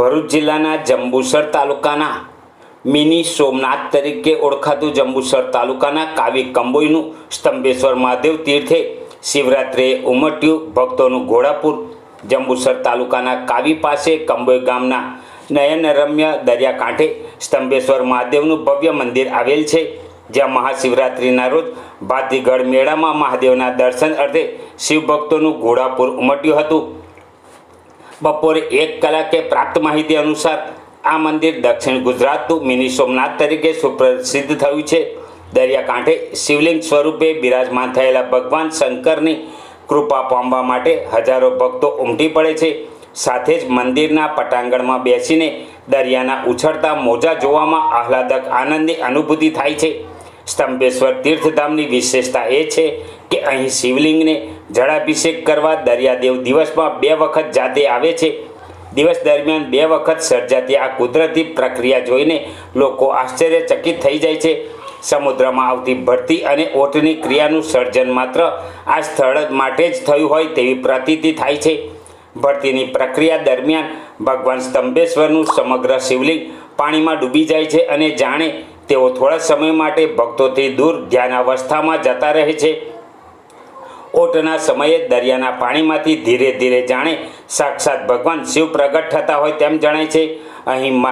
ભરૂચ જિલ્લાના જંબુસર તાલુકાના મિની સોમનાથ તરીકે ઓળખાતું જંબુસર તાલુકાના કાવી કંબોઈનું સ્તંભેશ્વર મહાદેવ તીર્થે શિવરાત્રિએ ઉમટ્યું. ભક્તોનું ઘોડાપુર જંબુસર તાલુકાના કાવી પાસે કંબોઈ ગામના નયનરમ્ય દરિયાકાંઠે સ્તંભેશ્વર મહાદેવનું ભવ્ય મંદિર આવેલ છે, જ્યાં મહાશિવરાત્રિના રોજ ભાતીગઢ મેળામાં મહાદેવના દર્શન અર્થે શિવભક્તોનું ઘોડાપુર ઉમટ્યું હતું. બપોરે એક કલાકે પ્રાપ્ત માહિતી અનુસાર આ મંદિર દક્ષિણ ગુજરાતનું મિની સોમનાથ તરીકે સુપ્રસિદ્ધ થયું છે. દરિયાકાંઠે શિવલિંગ સ્વરૂપે બિરાજમાન થયેલા ભગવાન શંકરની કૃપા પામવા માટે હજારો ભક્તો ઉમટી પડે છે. સાથે જ મંદિરના પટાંગણમાં બેસીને દરિયાના ઉછળતા મોજા જોવામાં આહલાદક આનંદની અનુભૂતિ થાય છે. સ્તંભેશ્વર તીર્થધામની વિશેષતા એ છે કે અહીં શિવલિંગને જળાભિષેક કરવા દરિયાદેવ દિવસમાં બે વખત જાતે આવે છે. દિવસ દરમિયાન બે વખત સર્જાતી આ કુદરતી પ્રક્રિયા જોઈને લોકો આશ્ચર્યચકિત થઈ જાય છે. સમુદ્રમાં આવતી ભરતી અને ઓટની ક્રિયાનું સર્જન માત્ર આ સ્થળ માટે જ થયું હોય તેવી પ્રતીતિ થાય છે. ભરતીની પ્રક્રિયા દરમિયાન ભગવાન સ્તંભેશ્વરનું સમગ્ર શિવલિંગ પાણીમાં ડૂબી જાય છે અને જાણે તેઓ થોડા સમય માટે ભક્તોથી દૂર ધ્યાન અવસ્થામાં જતા રહે છે. ઓટના સમયે દરિયાના પાણીમાંથી ધીરે ધીરે જાણે સાક્ષાત ભગવાન શિવ પ્રગટ થતા હોય તેમ જણાય છે. અહીં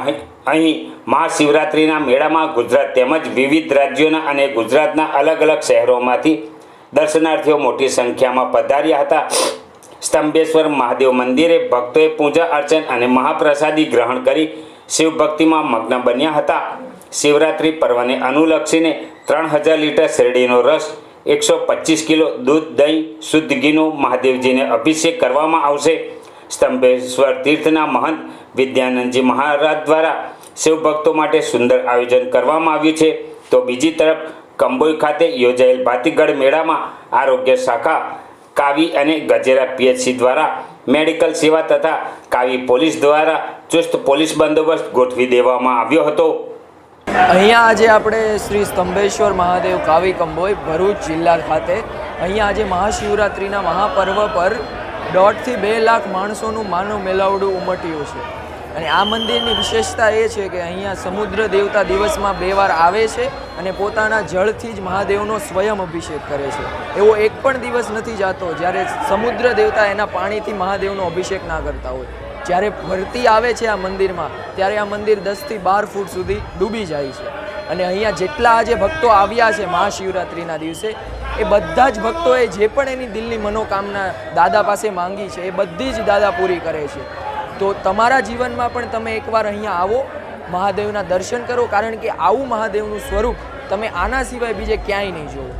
અહીં મહાશિવરાત્રિના મેળામાં ગુજરાત તેમજ વિવિધ રાજ્યોના અને ગુજરાતના અલગ અલગ શહેરોમાંથી દર્શનાર્થીઓ મોટી સંખ્યામાં પધાર્યા હતા. સ્તંભેશ્વર મહાદેવ મંદિરે ભક્તોએ પૂજા અર્ચન અને મહાપ્રસાદી ગ્રહણ કરી શિવભક્તિમાં મગ્ન બન્યા હતા. શિવરાત્રિ પર્વને અનુલક્ષીને ત્રણ હજાર લીટર શેરડીનો રસ એકસો પચીસ કિલો દૂધ, દહીં, શુદ્ધ ઘીનો મહાદેવજીને અભિષેક કરવામાં આવશે. સ્તંભેશ્વર તીર્થના મહંત વિદ્યાનંદજી મહારાજ દ્વારા શિવભક્તો માટે સુંદર આયોજન કરવામાં આવ્યું છે. તો બીજી તરફ કંબોઈ ખાતે યોજાયેલ ભાતીગઢ મેળામાં આરોગ્ય શાખા, કાવી અને ગજેરા પીએચસી દ્વારા મેડિકલ સેવા તથા કાવી પોલીસ દ્વારા ચુસ્ત પોલીસ બંદોબસ્ત ગોઠવી દેવામાં આવ્યો હતો. અહીંયા આજે આપણે શ્રી સ્તંભેશ્વર મહાદેવ કાવી કંબોય ભરૂચ જિલ્લા ખાતે. અહીંયા આજે મહાશિવરાત્રિના મહાપર્વ પર દોઢથી બે લાખ માણસોનું માનવ મેલાવડું ઉમટ્યું છે. અને આ મંદિરની વિશેષતા એ છે કે અહીંયા સમુદ્ર દેવતા દિવસમાં બે વાર આવે છે અને પોતાના જળથી જ મહાદેવનો સ્વયં અભિષેક કરે છે. એવો એક પણ દિવસ નથી જાતો જ્યારે સમુદ્ર દેવતા એના પાણીથી મહાદેવનો અભિષેક ના કરતા હોય. જ્યારે ભરતી આવે છે આ મંદિરમાં, ત્યારે આ મંદિર દસથી બાર ફૂટ સુધી ડૂબી જાય છે. અને અહીંયા જેટલા આજે ભક્તો આવ્યા છે મહાશિવરાત્રિના દિવસે, એ બધા જ ભક્તોએ જે પણ એની દિલની મનોકામના દાદા પાસે માંગી છે, એ બધી જ દાદા પૂરી કરે છે. તો તમારા જીવનમાં પણ તમે એકવાર અહીંયા આવો, મહાદેવના દર્શન કરો, કારણ કે આવું મહાદેવનું સ્વરૂપ તમે આના સિવાય બીજે ક્યાંય નહીં જોવો